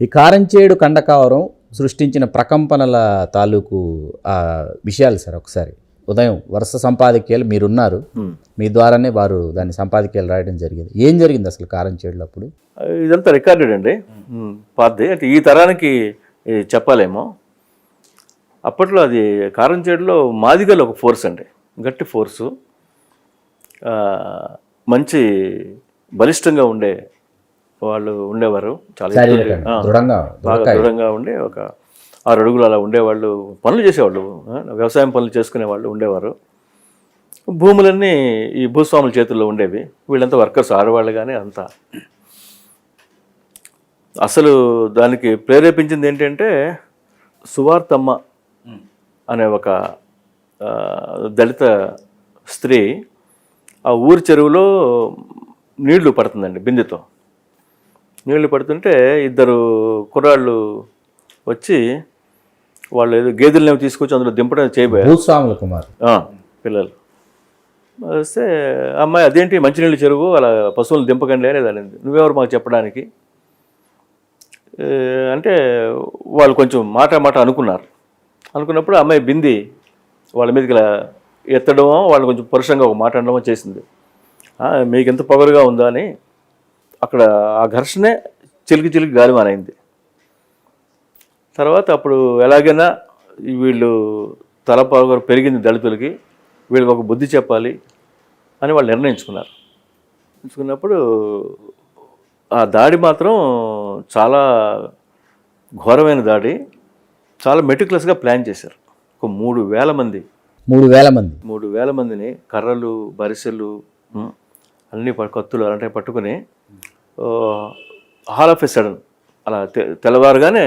ఈ కారంచేడు కండకావరం సృష్టించిన ప్రకంపనల తాలూకు ఆ విషయాలు సార్ ఒకసారి. ఉదయం వరుస సంపాదకీయాలు మీరున్నారు. మీ ద్వారానే వారు దాన్ని సంపాదకీయాలు రాయడం జరిగింది. ఏం జరిగింది అసలు కారంచేడులో అప్పుడు? ఇదంతా రికార్డెడ్ అండి. పాతది. అంటే ఈ తరానికి చెప్పాలేమో. అప్పట్లో అది కారంచేడులో మాదిగలు ఒక ఫోర్స్ అండి. గట్టి ఫోర్సు. మంచి బలిష్టంగా ఉండే వాళ్ళు ఉండేవారు. చాలా దృఢంగా ఉండి ఒక ఆరు అడుగులు అలా ఉండేవాళ్ళు. పనులు చేసేవాళ్ళు. వ్యవసాయం పనులు చేసుకునే వాళ్ళు ఉండేవారు. భూములన్నీ ఈ భూస్వాముల చేతుల్లో ఉండేవి. వీళ్ళంతా వర్కర్స్ ఆడవాళ్ళు కానీ అంతా. అసలు దానికి ప్రేరేపించింది ఏంటంటే సువార్తమ్మ అనే ఒక దళిత స్త్రీ ఆ ఊరి చెరువులో నీళ్ళు పడుతుందండి బిందెతో. నీళ్ళు పడుతుంటే ఇద్దరు కుర్రాళ్ళు వచ్చి వాళ్ళు ఏదో గేదెలను తీసుకొచ్చి అందులో దింపడం చేయబోయారు. భూస్వాముల కుమార్ పిల్లలు. వస్తే అమ్మాయి అదేంటి? మంచినీళ్ళు చెరువు అలా పశువులు దింపకండి అనేది అనింది నువ్వెవరు మాకు చెప్పడానికి? అంటే వాళ్ళు కొంచెం మాట మాట అనుకున్నారు. అనుకున్నప్పుడు అమ్మాయి బింది వాళ్ళ మీదకి ఇలా ఎత్తడమో వాళ్ళు కొంచెం పరుషంగా ఒక మాట అనడమో చేసింది. "ఆ, మీకు ఎంత పొగరుగా ఉందా అని అక్కడ ఆ ఘర్షణే చిలికి చిలికి గాలిమానైంది తర్వాత అప్పుడు ఎలాగైనా వీళ్ళు తల పెరిగింది దళితులకి వీళ్ళకి ఒక బుద్ధి చెప్పాలి అని వాళ్ళు నిర్ణయించుకున్నారు. నిర్ణయించుకున్నప్పుడు ఆ దాడి మాత్రం చాలా ఘోరమైన దాడి చాలా మెటిక్యులస్గా ప్లాన్ చేశారు. ఒక మూడు వేల మంది. మూడు వేల మంది. మూడు వేల మందిని కర్రలు బరిసెలు అన్ని కత్తులు అలాంటివి పట్టుకుని హాల్ ఆఫ్ ఎ సడన్ అలా తెల్లవారుగానే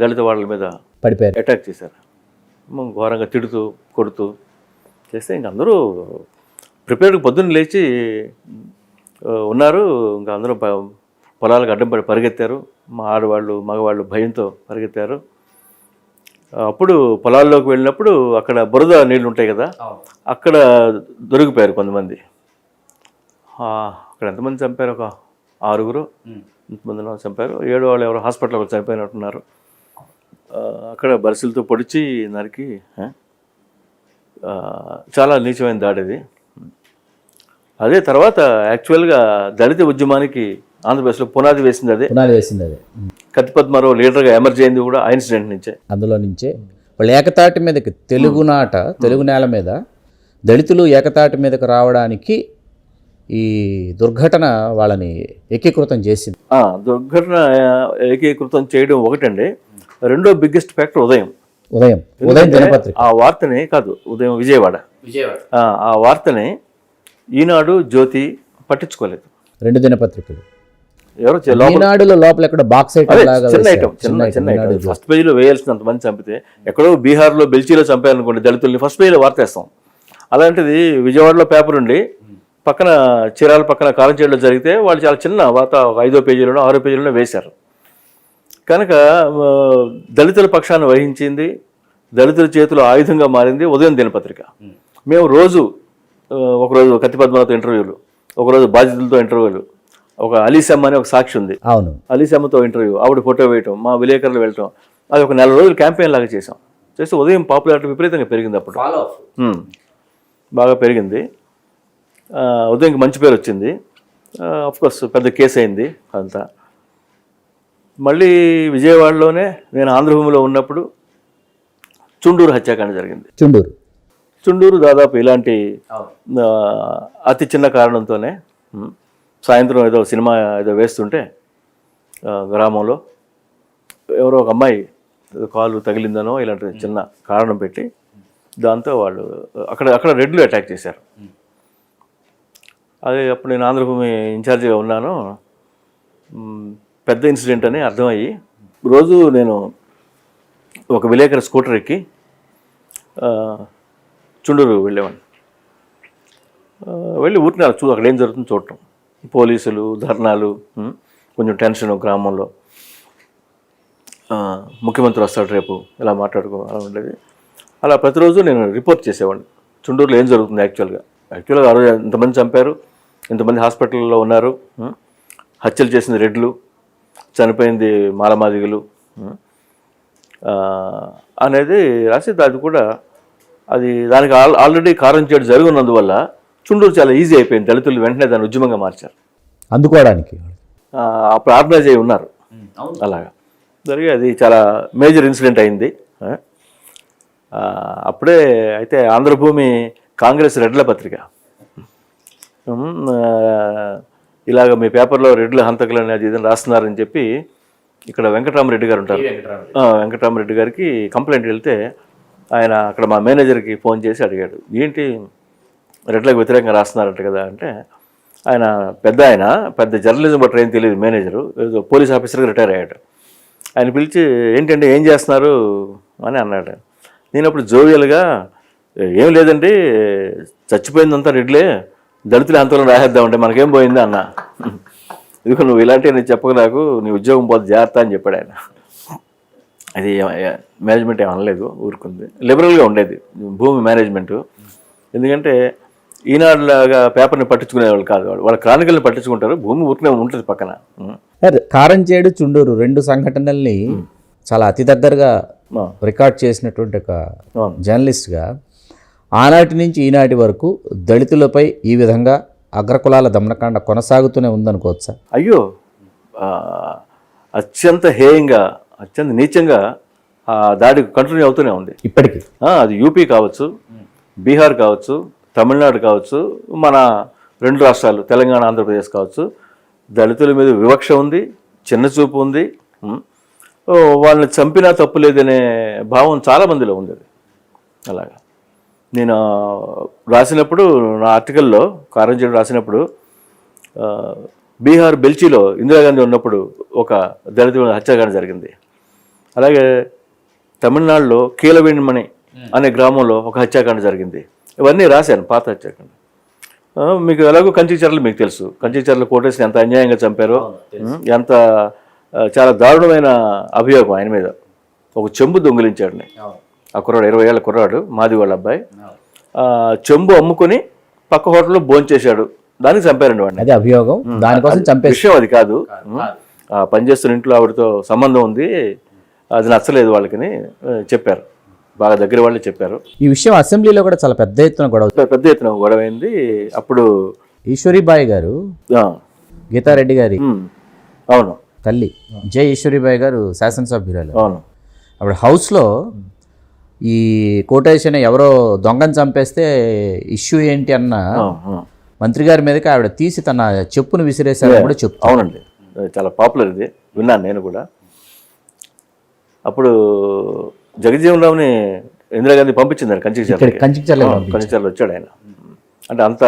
దళిత వాళ్ళ మీద పడిపోయారు. అటాక్ చేశారు. ఘోరంగా తిడుతూ కొడుతూ చేస్తే ఇంక అందరూ ప్రిపేర్డ్ పొద్దున్న లేచి ఉన్నారు. ఇంకా అందరూ పొలాలకు అడ్డం పడి పరిగెత్తారు. మా ఆడవాళ్ళు మగవాళ్ళు భయంతో పరిగెత్తారు. అప్పుడు పొలాల్లోకి వెళ్ళినప్పుడు అక్కడ బురద నీళ్ళు ఉంటాయి కదా అక్కడ దొరికిపోయారు కొంతమంది. అక్కడ ఎంతమంది చంపారు ఒక ఆరుగురు ఎంతమందినో చంపారు. ఏడు వాళ్ళు ఎవరు హాస్పిటల్లో చనిపోయినట్టున్నారు. ఆ, అక్కడ బరిసెలతో పొడిచి నరికి చాలా నీచమైన దాడి అది. అదే తర్వాత యాక్చువల్గా దళిత ఉద్యమానికి ఆంధ్రప్రదేశ్లో పునాది వేసింది అదే. పునాది వేసింది అదే. ఉమ్. కత్తి పద్మారావు లీడర్గా ఎమర్జ్ అయింది కూడా ఆ ఇన్సిడెంట్ నుంచే. అందులో నుంచే. వాళ్ళు ఏకతాటి మీదకి తెలుగునాట తెలుగు నేల మీద దళితులు ఏకతాటి మీదకి రావడానికి ఈ దుర్ఘటన వాళ్ళని ఏకీకృతం చేసింది. ఆ, దుర్ఘటన ఏకీకృతం చేయడం ఒకటండి. రెండో బిగ్గెస్ట్ ఫ్యాక్టర్ ఉదయం. ఉదయం. ఉదయం దినపత్రిక. ఆ వార్తని కాదు ఉదయం విజయవాడ. ఆ, ఆ వార్తని ఈనాడు జ్యోతి పట్టించుకోలేదు. రెండు దినపత్రికలు. ఎవరో ఈనాడులో లోపల ఎక్కడ బాక్స్ ఐటమ్ అదే లాగా చిన్న. ఐటమ్ చిన్న చిన్న ఐటమ్ ఫస్ట్ పేజీలో వేయాల్సినంత మంది చంపితే ఎక్కడో బీహార్లో బెల్చీలో చంపారనుకోండి దళితుల్ని ఫస్ట్ పేజీలో వార్తేస్తాం. అలాంటిది విజయవాడలో పేపర్ ఉండి పక్కన చీరాల పక్కన కారంచేడులో జరిగితే వాళ్ళు చాలా చిన్న వార్త ఒక ఐదో పేజీలోనో ఆరో పేజీలోనో వేశారు. కనుక దళితుల పక్షాన్ని వహించింది దళితుల చేతిలో ఆయుధంగా మారింది ఉదయం దినపత్రిక. మేము రోజు ఒకరోజు కత్తి పద్మనాథ్ ఇంటర్వ్యూలు ఒకరోజు బాధితులతో ఇంటర్వ్యూలు ఒక అలీసమ్మ అనే ఒక సాక్షి ఉంది. అవును. అలీసమ్మతో ఇంటర్వ్యూ ఆవిడ ఫోటో వేయటం మా విలేకరులు వెళ్ళటం అది ఒక నెల రోజులు క్యాంపెయిన్ లాగా చేసాం చేస్తే ఉదయం పాపులారిటీ విపరీతంగా పెరిగింది అప్పుడు. బాగా పెరిగింది. ఉదయంకి మంచి పేరు వచ్చింది. కోర్స్ పెద్ద కేసు అయింది అంతా. మళ్ళీ విజయవాడలోనే నేను ఆంధ్రభూమిలో ఉన్నప్పుడు చుండూరు హత్యాకాండ జరిగింది. చుండూరు. చుండూరు దాదాపు ఇలాంటి అతి చిన్న కారణంతోనే సాయంత్రం ఏదో సినిమా ఏదో వేస్తుంటే ఆ, గ్రామంలో ఎవరో ఒక అమ్మాయి కాలు తగిలిందనో ఇలాంటి చిన్న కారణం పెట్టి దాంతో వాళ్ళు అక్కడ అక్కడ రెడ్లు అటాక్ చేశారు. అదే అప్పుడు నేను ఆంధ్రభూమి ఇన్ఛార్జిగా ఉన్నాను. పెద్ద ఇన్సిడెంట్ అని అర్థమయ్యి. రోజు నేను ఒక విలేకరు స్కూటర్ ఎక్కి చుండూరు వెళ్ళేవాడిని. వెళ్ళి ఊరిని అలా చూ అక్కడ ఏం జరుగుతుందో చూడటం. పోలీసులు ధర్నాలు కొంచెం టెన్షన్ గ్రామంలో. ముఖ్యమంత్రి వస్తాడు రేపు ఇలా మాట్లాడుకో అలా ఉండేది. అలా ప్రతిరోజు నేను రిపోర్ట్ చేసేవాడిని. చుండూరులో ఏం జరుగుతుంది యాక్చువల్గా? యాక్చువల్గా ఆ రోజు ఎంతమంది చంపారు? ఎంతమంది హాస్పిటల్లో ఉన్నారు. హత్యలు చేసిన రెడ్లు చనిపోయింది మాలమాదిగలు. అనేది రాసి అది కూడా అది దానికి ఆల్ ఆల్రెడీ కారం చేయడం జరుగున్నందువల్ల చుండూరు చాలా ఈజీ అయిపోయింది. దళితులు వెంటనే దాన్ని ఉద్యమంగా మార్చారు. అందుకోవడానికి. ఆ, అప్పుడు ఆర్గనైజ్ అయి ఉన్నారు. అలాగా. జరిగి అది చాలా మేజర్ ఇన్సిడెంట్ అయింది. అప్పుడే అయితే ఆంధ్రభూమి కాంగ్రెస్ రెడ్ల పత్రిక. ఇలాగ మీ పేపర్లో రెడ్ల హంతకులు అనేది ఇది రాస్తున్నారని చెప్పి ఇక్కడ వెంకటరామరెడ్డి గారు ఉంటారు. వెంకటరామరెడ్డి. గారికి కంప్లైంట్ వెళ్తే ఆయన అక్కడ మా మేనేజర్కి ఫోన్ చేసి అడిగాడు ఏంటి రెడ్లకు వ్యతిరేకంగా రాస్తున్నారంట కదా అంటే ఆయన పెద్ద ఆయన పెద్ద జర్నలిజం బట్టి ఏం తెలియదు మేనేజరు ఏదో పోలీస్ ఆఫీసర్గా రిటైర్ అయ్యాడు. ఆయన పిలిచి ఏంటంటే ఏం చేస్తున్నారు? అని అన్నాడు. నేను అప్పుడు జోవియల్గా ఏం లేదండి చచ్చిపోయిందంతా రెడ్లే దళితుల అంతలో రాసేద్దామంటే మనకేం పోయింది అన్న? ఇదిగో నువ్వు ఇలాంటివి నేను చెప్పక నాకు నీ ఉద్యోగం పోతే జాగ్రత్త అని చెప్పాడు ఆయన. అది మేనేజ్మెంట్ ఏం అనలేదు ఊరుకుంది. లిబరల్గా ఉండేది భూమి మేనేజ్మెంట్ ఎందుకంటే ఈనాడులాగా పేపర్ని పట్టించుకునేవాళ్ళు కాదు వాళ్ళు వాళ్ళ క్రానికల్ని పట్టించుకుంటారు భూమి ఊరికనే ఉంటుంది పక్కన. కారంచేడు చుండూరు రెండు సంఘటనల్ని చాలా అతి దగ్గరగా రికార్డ్ చేసినటువంటి ఒక. జర్నలిస్ట్గా ఆనాటి నుంచి ఈనాటి వరకు దళితులపై ఈ విధంగా అగ్రకులాల దమనకాండ కొనసాగుతూనే ఉందనుకోవచ్చా అయ్యో అత్యంత హేయంగా అత్యంత నీచంగా ఆ దాడి కంటిన్యూ అవుతూనే ఉంది. ఇప్పటికీ? అది యూపీ కావచ్చు బీహార్ కావచ్చు తమిళనాడు కావచ్చు మన రెండు రాష్ట్రాలు తెలంగాణ ఆంధ్రప్రదేశ్ కావచ్చు దళితుల మీద వివక్ష ఉంది చిన్న చూపు ఉంది వాళ్ళని చంపినా తప్పు లేదనే భావం చాలా మందిలో ఉంది అది అలాగా. నేను రాసినప్పుడు నా ఆర్టికల్లో కారంజీడు రాసినప్పుడు బీహార్ బెల్చిలో ఇందిరాగాంధీ ఉన్నప్పుడు ఒక దళితుల హత్యాకాండ జరిగింది. అలాగే తమిళనాడులో కీలవేణిమణి అనే గ్రామంలో ఒక హత్యాకాండ జరిగింది. ఇవన్నీ రాశాను పాత హత్యాకాండ. మీకు ఎలాగో కంచిచర్లు మీకు తెలుసు. కంచిచర్ల కోటేశ్వరి ఎంత అన్యాయంగా చంపారో ఎంత చాలా దారుణమైన అభియోగం ఆయన మీద. ఒక చెంబు దొంగిలించాడు ఆ కుర్రాడు ఇరవై ఏళ్ళ కుర్రాడు మాది వాళ్ళ అబ్బాయి. ఆ, చెంబు అమ్ముకొని పక్క హోటల్లో భోంచేశాడు దానికి చంపారండి వాడిని. అది అభియోగం. దానికోసం చంపేసి విషయం అది కాదు. ఆ పనిచేస్తున్న ఇంట్లో ఆవిడతో సంబంధం ఉంది. అది నచ్చలేదు వాళ్ళకని ఆ, చెప్పారు. బాగా దగ్గర వాళ్ళే చెప్పారు. ఈ విషయం అసెంబ్లీలో కూడా చాలా పెద్ద ఎత్తున గొడవ పెద్ద- ఎత్తున గొడవ అయింది అప్పుడు ఈశ్వరీబాయి గారు ఆ, గీతారెడ్డి గారి అవును. తల్లి జై ఈశ్వరీబాయి గారు శాసనసభ్యురాలు. అవును. అప్పుడు హౌస్లో ఈ కోటేషన్ ఎవరో దొంగని చంపేస్తే ఇష్యూ ఏంటి అన్న. మంత్రి గారి మీదకి ఆవిడ తీసి తన చెప్పును విసిరేశారని కూడా చెప్తాను అవునండి. చాలా పాపులర్ ఇది. విన్నాను నేను కూడా. అప్పుడు జగజ్జీవన్ రావుని ఇందిరాగాంధీ పంపించింది కంచి ఇక్కడ కంచికచర్ల కంచిచర్లు వచ్చాడు ఆయన. అంటే అంత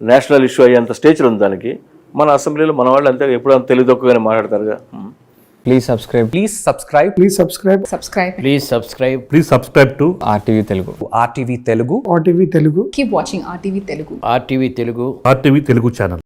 నేషనల్ ఇష్యూ అయ్యేంత స్టేచర్ ఉంది దానికి. మన అసెంబ్లీలో మన వాళ్ళు అంతే ఎప్పుడు అంత తెలియదొక్కగానే మాట్లాడతారుగా Please subscribe. Please subscribe Please subscribe subscribe please subscribe please subscribe to RTV Telugu. to RTV Telugu RTV Telugu. keep watching rtv telugu RTV Telugu RTV Telugu channel